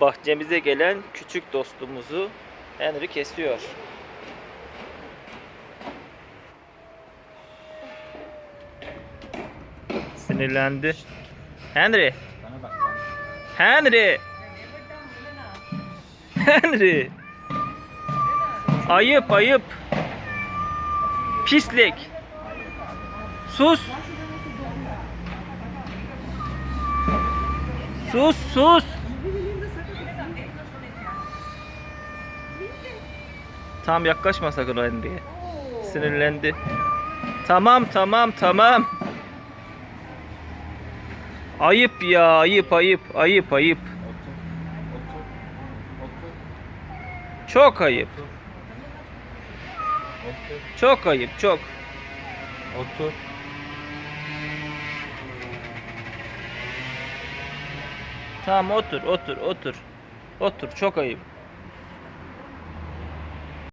bahçemize gelen küçük dostumuzu Henry kesiyor. Sinirlendi. Henry. Henry. Henry. Ayıp ayıp. Pislik. Sus. Sus sus. Tam yaklaşma sakın o Henry'e. Sinirlendi. Tamam tamam tamam. Ayıp ya ayıp ayıp ayıp ayıp. Çok ayıp. Çok ayıp çok. Otur. Tamam otur otur otur. Otur çok ayıp.